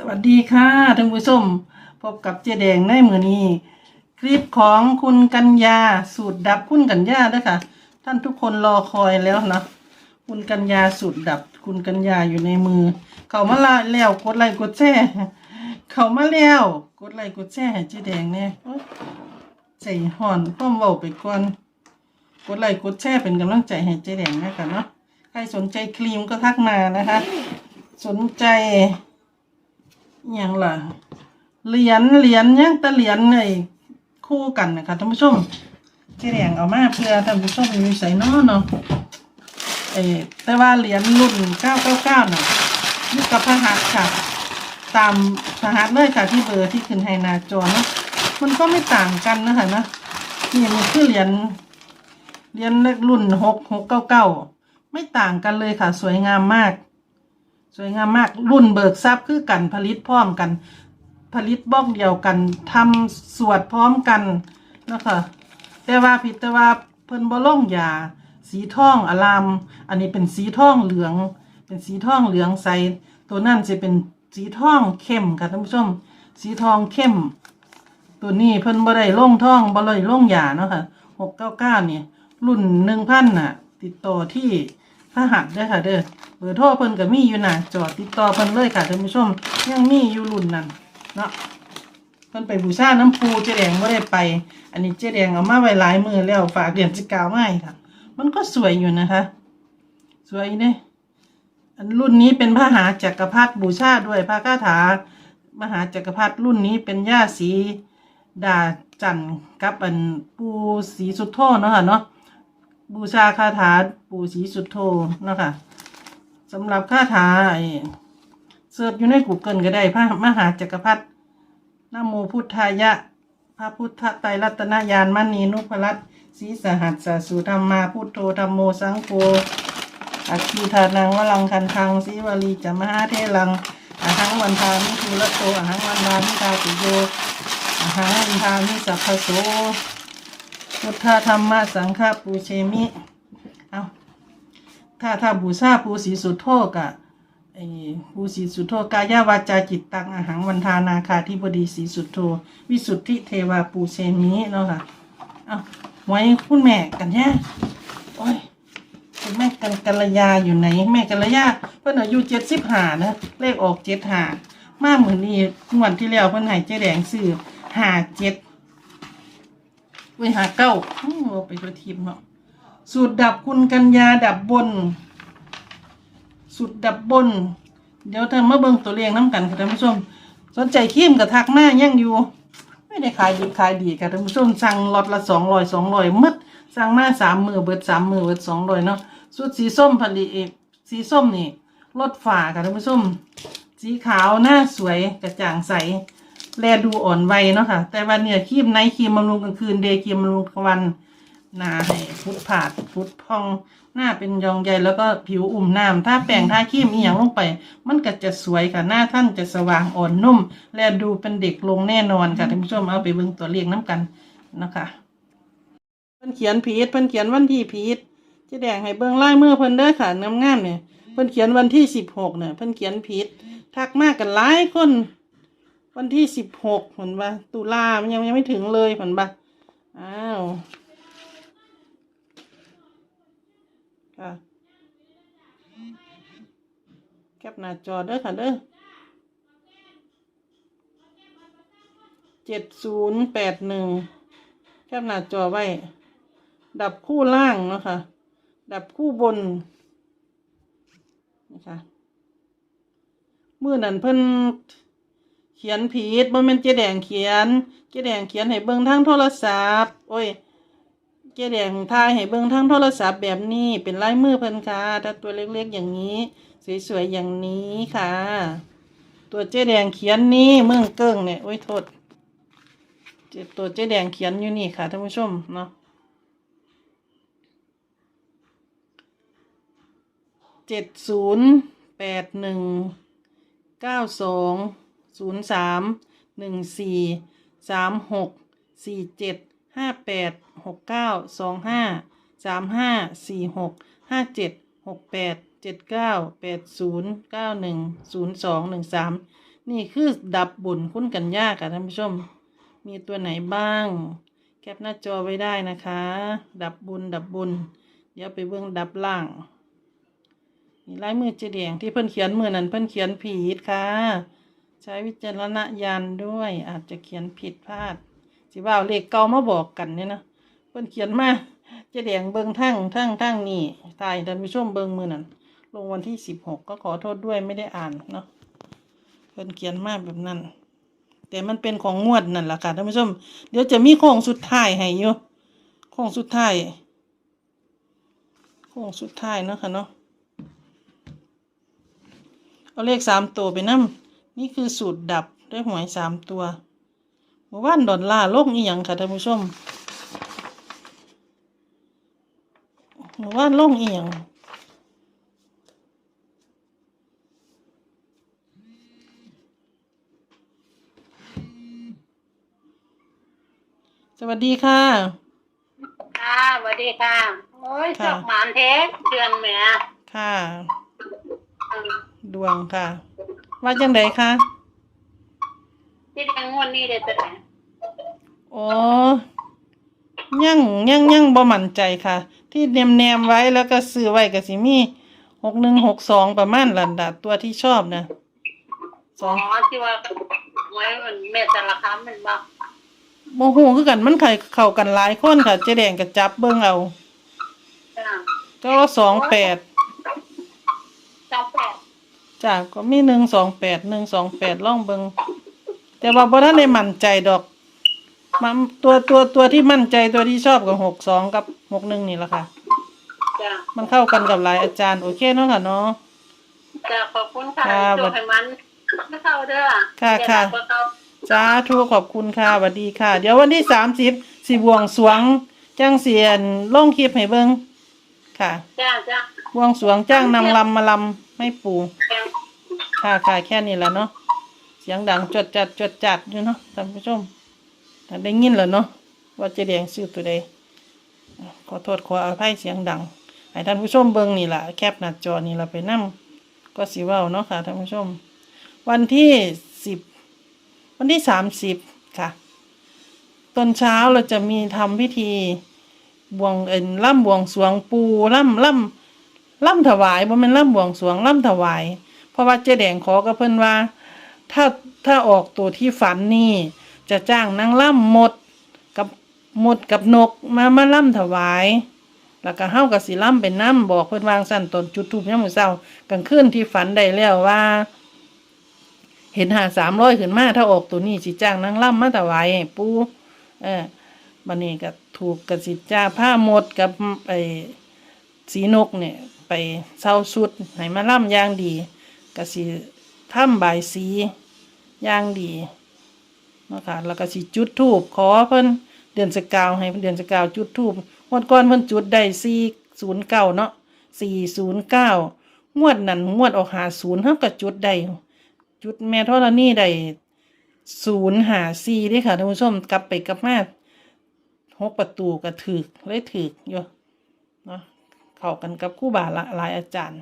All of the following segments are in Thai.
สวัสดีค่ะท่านผู้ชมพบกับเจแดงในมือนี้ คลิปของคุณกัญญาสูตรดับคุณกัญญาด้วยค่ะ ท่านทุกคนรอคอยแล้วนะคุณกัญญาสูตรดับคุณกัญญาอยู่ในมือ เขามาละแล้วกดไลค์กดแชร์เขามาแล้วกดไลค์กดแชร์ให้เจแดงเนี่ยโอ๊ยใจห่อนพ่อมเบาไปก่อนกดไลค์กดแชร์เป็นกำลังใจให้เจแดงนะคะเนาะใครสนใจครีมก็ทักมานะคะ สนใจ อย่างล่ะ เหรียญเหรียญยังแต่เหรียญในคู่กันนะคะท่านผู้ชมเจีแดงเอามาเพื่อท่านผู้ชมมีใส่นอเนาะเอแต่ว่าเหรียญรุ่น999น่ะนี่กับพระหัตค่ะ ตามพระหัตเลยค่ะที่เบอร์ที่ขึ้นให้หนาจอเนาะมันก็ไม่ต่างกันนะคะนะนี่มันคือเหรียญเหรียญรุ่น6699ไม่ต่างกันเลยค่ะ สวยงามมาก สวยงามมากรุ่นเบิกทรัพย์คือกันผลิตพร้อมกัน ผลิตบล็อกเดียวกันทำสวดพร้อมกันนะคะแต่ว่าผิดแต่ว่าเพิ่นบ่ลงยาสีทองอลาม อันนี้เป็นสีทองเหลือง เป็นสีทองเหลืองใสตัวนั่นจะเป็นสีทองเข้มค่ะท่านผู้ชม สีทองเข้ม ตัวนี้เพิ่นบ่ได้ล่องทองบ่ได้ลงยาเนาะค่ะหกเก้าเก้าเนี่ยรุ่นหนึ่งพันน่ะ ติดต่อที่ พระหัตถ์เด้อค่ะเด้อเบอร์โทรเพิ่นก็มีอยู่นะจอดติดต่อเพิ่นเลยค่ะท่านผู้ชม ยังมีอยู่รุ่นนั้นเนาะเพิ่นไปบูชาน้ำปูเจ๊แดงบ่ได้ไป อันนี้เจ๊แดงเอามาไว้หลายมือแล้วฝากเดือนสิกาวมาให้ค่ะ มันก็สวยอยู่นะคะ สวยเด้อันรุ่นนี้เป็นพระหาจักรพรรดิบูชาด้วยพระคาถามหาจักรพรรดิรุ่นนี้เป็นย่าสีดาจันทร์กับอันปูสีสุดโทเนาะค่ะเนาะ บูชาคาถาปู่ศรีสุดโทเนาะคะสำหรับคาถาไอเสิร์ชอยู่ใน Google ก็ได้พระมหาจักรพรรดินโมพุทธายะ พระพุทธไตรรัตนญาณมณีนุพรัตศรีสหัสสสุธรรมาพุทโธธรรมโมสังโฆอัคคีธานังวลังคันทังสีวลีจะมหาเทลังอาหังวันทามิทุระโตอาหังวันทามิตาติโยอาหังวันทามิสัพพโส พุทธธรรมสังฆปูเชมิเอาถ้าถ้าบูชาปูสีสุโธกะไอ้ปูสีสุโธกายาวาจาจิตตังอาหังวันทานาคาธิบดีสีสุโธวิสุทธิเทวาปูเชมิเนาะค่ะเอาไว้คุณแม่กันแย่โอ้ยคุณแม่กันกัลยาอยู่ไหนแม่กัลยาเพิ่นอายุเจ็ดสิบห้านะเลขออกเจ็ดห้ามาเหมือนนี้งวดที่แล้วเพิ่นให้เจ๊แดงซื้อห้าเจ็ด ไว้หาเก้าเอาไปตัวทีมเนาะสูตรดับคุณกัญญาดับบน สูตรดับบน เดี๋ยวเธอมาเบิ่งตัวเรียงน้ำกันค่ะท่านผู้ชม สนใจครีมกับทักมายังอยู่ ไม่ได้ขายดีขายดีค่ะท่านผู้ชมสั่งล็อตละสองร้อยสองร้อยมัดสั่งมาสามมือเบิดสามมือเบิดสองร้อยเนาะสูตรสีส้มผลิตสีส้มนี่ลดฝาค่ะท่านผู้ชม สีขาวหน้าสวยกระจ่างใส แลดูอ่อนวัยเนาะค่ะ แต่วันเนี่ยครีมไนท์ครีมบำรุงกลางคืนเดย์ครีมบำรุงกลางวันหน้าให้ฟุดผาดฟุดพองหน้าเป็นยองใยแล้วก็ผิวอุ่มน้ำถ้าแป้งทาครีมอีหยังลงไป มันก็จะสวยค่ะหน้าท่านจะสว่างอ่อนนุ่ม และดูเป็นเด็กลงแน่นอนค่ะท่านผู้ชมเอาไปเบิ่งตัวเลขน้ำกันนะคะเพิ่นเขียนผิดเพิ่นเขียนวันที่ผิดจะแดงให้เบิ่งลายมือเพิ่นเด้อค่ะงามเนี่ยเพิ่นเขียนวันที่สิบหกเนี่ยเพิ่นเขียนผิดทักมากกันหลายคน วันที่สิบหกเหมือนปะตุลามันยังยังไม่ถึงเลยเหมือนปะอ้าวค่ะแคปหน้าจอเด้อค่ะเด้อเจ็ดศูนย์แปดหนึ่งแคปหน้าจอไว้ ดับคู่ล่างเนาะค่ะ ดับคู่บนนะคะมื่อนั้นเพิ่น ขียนผิดบ่แม่นเจ๊แดงเขียน เจ๊แดงเขียนให้เบิ่งทางโทรศัพท์ โอ้ย เจ๊แดงถ่ายให้เบิ่งทางโทรศัพท์แบบนี้เป็นลายมือเพิ่นค่ะถ้าตัวเล็กๆอย่างนี้ สวยๆอย่างนี้ค่ะ ตัวเจ๊แดงเขียนนี่เมืองเกิ้งเนี่ยโอ้ยโทษเจตัวเจ๊แดงเขียนอยู่นี่ค่ะท่านผู้ชมเนาะเจ็ดศูนย์แปดหนึ่งเก้าสอง ศูนย์สามหนึ่งสี่สามหกสี่เจ็ดห้าแปดหกเก้าสองห้าสามห้าสี่หกห้าเจ็ดหกแปดเจ็ดเก้าแปดศูนย์เก้าหนึ่งศูนย์สองหนึ่งสามนี่คือดับบุญคุณกันยากค่ะท่านผู้ชม มีตัวไหนบ้าง แคปหน้าจอไว้ได้นะคะ ดับบุญดับบุญ เดี๋ยวไปเบิ่งดับล่าง นี่ลายมือเจแดงที่เพิ่นเขียนมือนั้นเพิ่นเขียนผิดค่ะ ใช้วิจารณญาณด้วย อาจจะเขียนผิดพลาด สิว่าเลขเก่ามาบอกกันเนี่ยนะเพิ่นเขียนมาเจแดงเบิงทั้งทั้งทั้งนี่ตายท่านผู้ชมเบิงมือนั้นลงวันที่สิบหกก็ขอโทษด้วยไม่ได้อ่านเนาะเพิ่นเขียนมาแบบนั้น แต่มันเป็นของงวดนั่นแหละค่ะท่านผู้ชม เดี๋ยวจะมีโค้งสุดท้ายให้อยู่โค้งสุดท้ายโค้งสุดท้ายเนาะค่ะเนาะเอาเลขสามตัวไปนั่ นี่คือสูตรดับด้วยหวยสามตัวเมื่อวานดอลลาร์โลกอีหยังค่ะท่านผู้ชมเมื่อวานโลกอีหยังสวัสดีค่ะ ค่ะสวัสดีค่ะ โอ้ยค่ะจอกหมานเทสเดือนเหมือค่ะอืมดวงค่ะ ว่าจังไดคะที่เดือนงวดนี้เดือนจะไหนโอ้ยังยังยังบ่มั่นใจค่ะ ที่แนมแนมๆไว้แล้วก็ซื้อไว้ก็สิมีหกหนึ่งหกสองประมาณลันดาตัวที่ชอบนะสอ๋อองที่ว่าไว้มันแม่แต่ละคำมันบอกโมโหคือกันมันไข่เข้ากันหลายคนค่ะเจ๊แดงก็จับเบิ่งเอาจ้าก็สองแปดจองแปด จ้ะก็มีหนึ่งสองแปดหนึ่งสองแปดล่องเบิ่งแต่ว่าบ่ทันได้มั่นใจดอกมันตัวตัวตัวที่มั่นใจตัวที่ชอบกับหกสองกับหกหนึ่งนี่แหละค่ะ จ้ามันเข้ากันกับหลายอาจารย์ โอเคเนาะค่ะเนาะ จ้าขอบคุณค่ะค่ะโจกให้มันไม่เข้าเด้อค่ะอย่าค่ะ หลับก็เข้าจ้าทูขอบคุณค่ะสวัสดีค่ะ เดี๋ยววันที่สามสิบสิบวงสรวงจ้างเสียนล่องคลิปให้เบิ่งค่ะ จ้าจ้าบวงสรวงจ้างนางลำมาลำให้ปู่จ้า ค่ะค่ะแค่นี้แหละเนาะเสียงดังจดจัดจดจัดอยู่เนาะท่านผู้ชมท่านได้ยินแล้วเนาะว่าเจะแดงซื้อตัวใดขอโทษขออภัยเสียงดังให้ท่านผู้ชมเบิ่งนี่แหละแคปหน้าจอนี่เราไปนั่งก็สิเว้าเนาะค่ะท่านผู้ชม วันที่สิบวันที่สามสิบค่ะตอนเช้าเราจะมีทำพิธีบวงเอ็นล่ำบวงสรวงปูล่ำล่ำล่ำถวายบ่แม่นล่ำบวงสรวงล่ำถวาย เพราะว่าเจ๊แดงขอกับเพิ่นว่า ถ้าถ้าออกตัวที่ฝันนี่ จะจ้างนางล่ำหมดกับหมดกับนกมามาล่ำถวาย แล้วก็เฮากับสิล่ำเป็นน้ำบอกเพิ่นวางสั่นตนจุดทูบยามมื้อเช้ากลางคืนที่ฝันได้แล้วว่า เห็นหาสามร้อยขึ้นมาถ้าออกตัวนี้สิจ้างนางล่ำมาถวายให้ปู่เออบันนี้ก็ถูกกับสิจ้าผ้าหมดกับไอ้สีนกเนี่ย ไปเศร้าสุดให้มาล่ำยางดี ก็สิทำบายสีอย่างดีเนาะค่ะแล้วก็สิจุดทูบขอเพิ่นเดือนสกาวให้เดือนสกาวจุดทูบงวดก่อนเพิ่นจุดได้สี่ศูนย์เก้าเนาะสี่ศูนย์เก้างวดนั้นงวดออกหาศูนย์เฮาก็จุดได้จุดแม่ธรณีได้ศูนย์หาซีเด้ค่ะท่านผู้ชมกลับไปกลับมาหกประตูก็ถือกเลยถือกอยู่เนาะเข้ากันกับคู่บาละหลายอาจารย์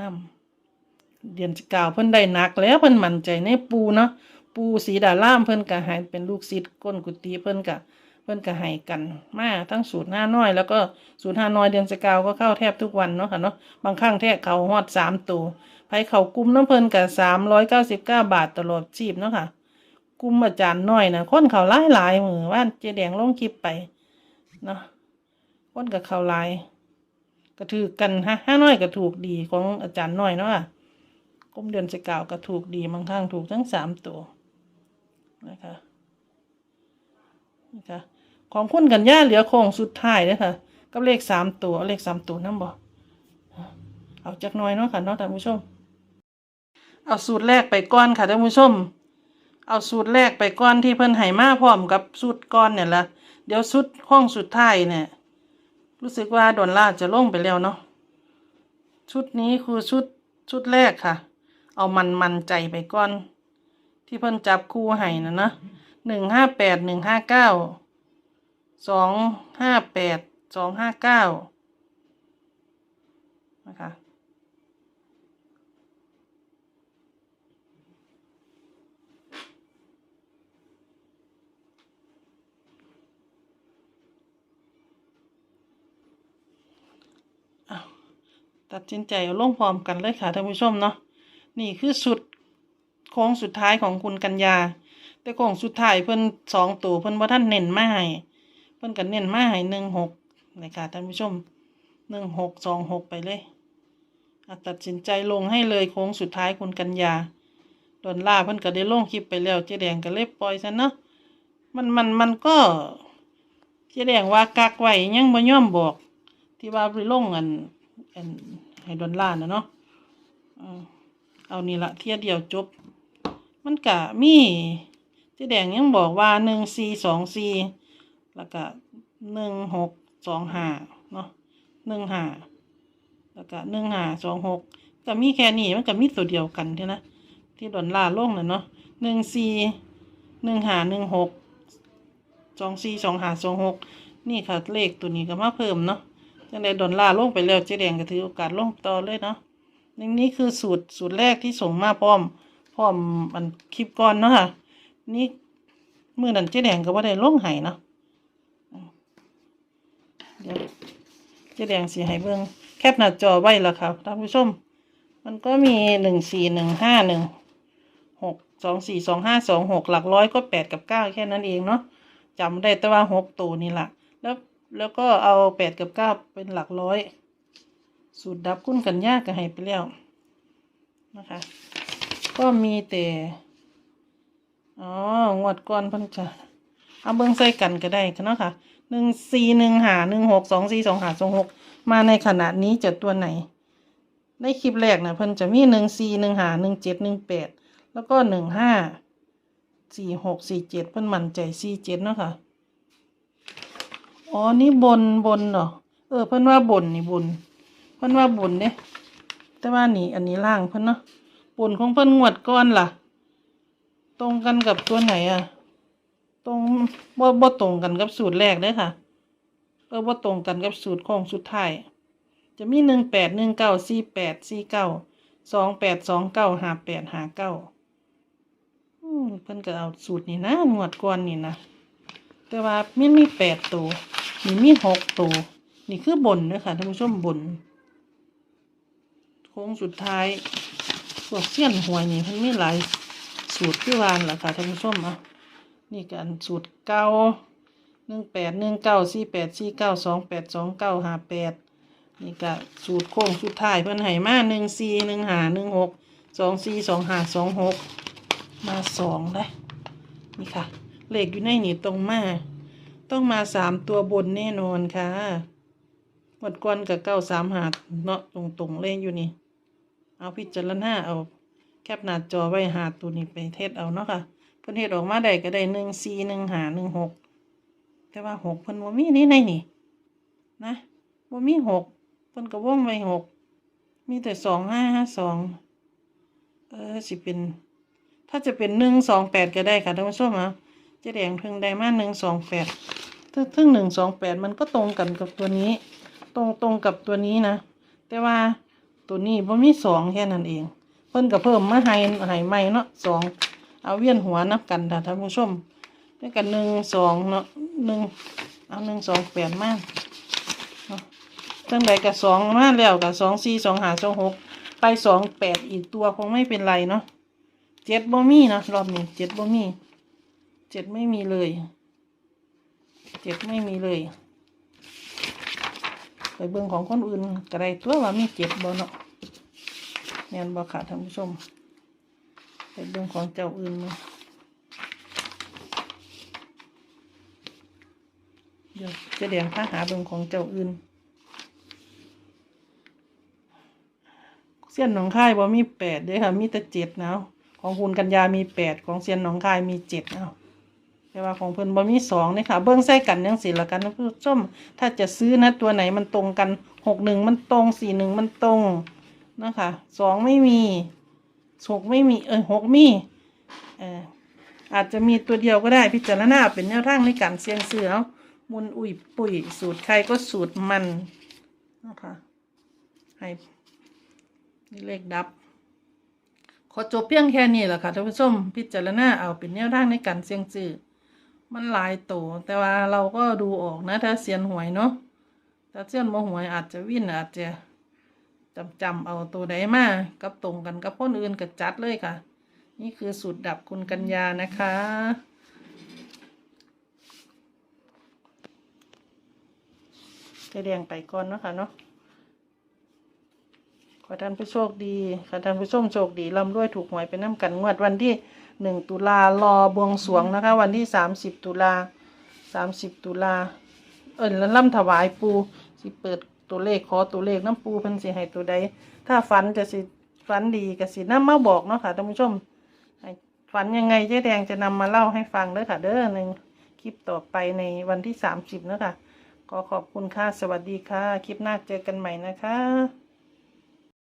นำ เดือนสิบเก้าเพิ่นได้หนักแล้วเพิ่นมั่นใจในปูเนาะปูสีดาล่ามเพิ่นก็ให้เป็นลูกศิษย์ก้นกุฏิเพิ่นก็เพิ่นก็ให้กันมาทั้งสูตรห้าน้อยแล้วก็สูตรห้าน้อยเดือนสิบเก้าก็เข้าแทบทุกวันเนาะค่ะเนาะบางครั้งแทบเขาฮอดสามตัวไผเขากลุ่มน้ำเพลินกับสามร้อยเก้าสิบเก้าบาทตลอดชีพเนาะค่ะกลุ่มอาจารย์น้อยนะคนเขาหลายหลายมือว่านเจแดงลงคลิปไปเนาะคนกับเขาหลายก็ถือกันฮะห้าน้อยก็ถูกดีของอาจารย์น้อยเนาะ กลุ่มเดือนสก่าก็ถูกดีบางครั้งถูกทั้งสามตัวนะคะนะคะของคุณกันย่าเหลือโค้งสุดท้ายเลยค่ะกับเลขสามตัวเลขสามตัวนั่นบอกเอาจักน่อยเนาะค่ะเนาะท่านผู้ชม เอาสูตรแรกไปก่อนค่ะท่านผู้ชม เอาสูตรแรกไปก่อนที่เพิ่นให้มาพร้อมกับสูตรก่อนเนี่ยละเดี๋ยวสุดห้องสุดท้ายเนี่ย รู้สึกว่าดอนล่าจะลงไปแล้วเนาะชุดนี้คือชุดชุดแรกค่ะ เอามันมันใจไปก้อน ที่เพิ่นจับคู่ให้นะนะหนึ่งห้าแปดหนึ่งห้าเก้าสองห้าแปดสองห้าเก้านะคะตัดสินใจลงพร้อมกันเลยค่ะท่านผู้ชมเนาะ นี่คือสุดโค้งสุดท้ายของคุณกัญญา แต่โค้งสุดท้ายเพิ่นสองตัวเพิ่นว่าท่านเน้นมาให้เพิ่นก็เน้นมาให้หนึ่งหกเลยค่ะท่านผู้ชมหนึ่งหกสองหกไปเลยตัดสินใจลงให้เลยโค้งสุดท้ายคุณกัญญาโดนล่าเพิ่นก็ได้ลงคลิปไปแล้วเจ๊แดงก็เลยปล่อยซะเนาะมันมันมันก็เจ๊แดงว่ากักไว้ยังบ่ย่อมบอก ที่ว่าไปลงอันอันให้ดนล่านะเนาะ เอาเนี่ละเทียเดียวจบ มันกะมีเจ๊แดงยังบอกว่าหนึ่งสี่สองสี่แล้วก็หนึ่งหกสองห้าเนาะหนึ่งห้าแล้วก็หนึ่งห้าสองหกก็มีแค่นี้มันก็มีตัวเดียวกันเท่านะที่ดอนล่าลงน่ะเนาะหนึ่งสี่หนึ่งห้าหนึ่งหกสองสี่สองห้าสองหกนี่ค่ะเลขตัวนี้ก็มาเพิ่มเนาะจังใดดอลลาร์ลงไปแล้วเจ๊แดงก็ถือโอกาสลงต่อเลยเนาะ นี่นี่คือสูตรสูตรแรกที่ส่งมาพร้อมพร้อมมันคลิปก่อนเนาะค่ะนี่มือนันเจ๊แดงก็ว่าได้ลงไห้เนาะเดี๋ยวเจ๊แดงสีให้เบิ่งแคปหน้าจอไว้ละครับท่านผู้ชม มันก็มีหนึ่งสี่หนึ่งห้าหนึ่งหกสองสี่สองห้าสองหกหลักร้อยก็แปดกับเก้าแค่นั้นเองเนาะจำได้แต่ว่าหกตัวนี่แหละแล้วแล้วก็เอาแปดกับเก้าเป็นหลักร้อย สูตรดับกุ้นกันยากก็ให้ไปแล้วนะคะ ก็มีแต่ อ๋อ งวดก่อนเพิ่นจะเอาเบิ้งใส่กันก็ได้คะเนาะค่ะหนึ่งสี่หนึ่งหาหนึ่งหกสองสี่สองหาสองหกมาในขณะนี้จะตัวไหน ในคลิปแรกนะเพิ่นจะมีหนึ่งสี่หนึ่งหาหนึ่งเจ็ดหนึ่งแปดแล้วก็หนึ่งห้าสี่หกสี่เจ็ดเพิ่นมั่นใจสี่เจ็ดเนาะค่ะ อ๋อ นี่บนบนเหรอ เออ เพิ่นว่าบนนี่บน เพิ่นว่าบนเด้แต่ว่านี่อันนี้ล่างเพิ่นเนาะบนของเพิ่นงวดก้อนล่ะ ตรงกันกับตัวไหนอะตรงบ่บ่ตรงกันกับสูตรแรกเด้ค่ะเออบ่ตรงกันกับสูตรของสุดท้ายจะมีหนึ่งแปดหนึ่งเก้าสี่แปดสี่เก้าสองแปดสองเก้าห้าแปดห้าเก้าเพิ่นก็เอาสูตรนี่นะงวดก่อนนี่นะแต่ว่ามันมีแปดตัวนี่มีหกตัวนี่คือบนนะคะท่านผู้ชมบน ค้งสุดท้ายพวกเสี้ยนหวยนี่มันไมีหลายสูตรที่วานแหละค่ะท่านผู้ชมอะนี่กันสูตรเก้าหนึ่งแปดหนึ่งเก้าสี่แปดสี่เก้าสองแปดสองเก้าห้าแปดนี่ก็สูตรโค้งสุดท้ายเพิ่นให้มาหนึ่งสี่หนึ่งหาหนึ่งหกสองสี่สองหาสองหกมาสองได้นี่ค่ะเลขอยู่ในนี่ตรงมา ต้องมาสามตัวบนแน่นอนค่ะหมดกวนกับเก้าสามหาเนาะตรงตรงๆเลขอยู่นี่ เอาพิจารณาเอาแคปหน้าจอไว้หาตัวนี้ไปเทศเอาเนาะค่ะเพิ่นเทศออกมาได้ก็ได้หนึ่งสี่หนึ่งหาหนึ่งหกแต่ว่าหกเพิ่นว่ามีนี่ในนี่นะว่ามีหกเพิ่นก็ว่องไว้หกมีแต่สองห้าห้าสองเออสิเป็น ถ้าจะเป็นหนึ่งสองแปดก็ได้ค่ะท่านผู้ชมอะจ๊แดงเพิ่งได้มาหนึ่งสองแปดทึ่งหนึ่งสองแปดมันก็ตรงกันกับตัวนี้ ตรงตรงกับตัวนี้นะ แต่ว่า ตัวนี้บ่มีสองแค่นั้นเอง เพิ่นก็เพิ่มมาให้ให้ใหม่เนาะสองเอาเวียนหัวนับกันค่ะท่านผู้ชมด้กันหนึ่งสองเนาะหนึ่งเอาหนึ่งสองแปดมาเนตั้งใดกับสองมาแล้วกับสองสี่สองหาสองหกไปสองแปดอีกตัวคงไม่เป็นไรเนาะเจ็ดบ่มีนะรอบนี้เจ็ดบ่มีเจ็ดไม่มีเลยเจ็ดไม่มีเลย ไปเบิ่งของคนอื่นก็ได้ตัวว่ามีเจ็ดบ่เนาะแม่นบ่ค่ะท่านผู้ชม ไปเบิ่งของเจ้าอื่นมาเดี๋ยวจะแดงพาหาเบิ่งของเจ้าอื่นเส้นหนองคายบ่มีแปดเด้อค่ะ มีแต่เจ็ดนะของคุณกัญญามีแปดของเส้นหนองคายมีเจ็ดนะ แต่ว่าของเพิ่นบ่มีสองนี่ค่ะ เบิ้งใส่กันยังสิละกันนผู้ชมถ้าจะซื้อนะตัวไหนมันตรงกันหกหนึ่งมันตรงสี่หนึ่งมันตรงนะคะสองไม่มีหกไม่มีเออหกมีเอออาจจะมีตัวเดียวก็ได้พิจารณาเป็นแนวทางในการเสี่ยงเสือมุนอุ่ยปุ๋ยสูตรใครก็สูตรมันนะคะให้นี่เลขดับ ขอจบเพียงแค่นี้แหละค่ะท่านผู้ชมพิจารณาเอาเป็นแนวทางในการเสี่ยงซื้อ มันหลายโตแต่ว่าเราก็ดูออกนะถ้าเซียนหวยเนาะถ้าเซียนโมหวยอาจจะวิ่นอาจจะจำจำเอาตัวใดมากับตรงกันกับคนอื่นก็จัดเลยค่ะ นี่คือสูตรดับคุณกัญญานะคะ จะแดงไปก่อนเนาะคะเนาะ ขอท่านผู้โชคดีขอท่านผู้ชมโชคดีร่ำรวยถูกหวยไปน้ำกันงวดวันที่หนึ่งตุลารอบวงสรวงนะคะ วันที่สามสิบตุลาสามสิบตุลา เอิญแล้วล่ำถวายปูสิเปิดตัวเลขขอตัวเลขน้ำปูเพิ่นสิให้ตัวใด ถ้าฝันจะสิฝันดีก็สิน้ำมาบอกเนาะค่ะท่านผู้ชมฝันยังไงเจ๊แดงจะนำมาเล่าให้ฟังเด้อค่ะ เด้อในคลิปต่อไปในวันที่สามสิบเนาะค่ะขอขอบคุณค่ะ สวัสดีค่ะ คลิปหน้าเจอกันใหม่นะคะ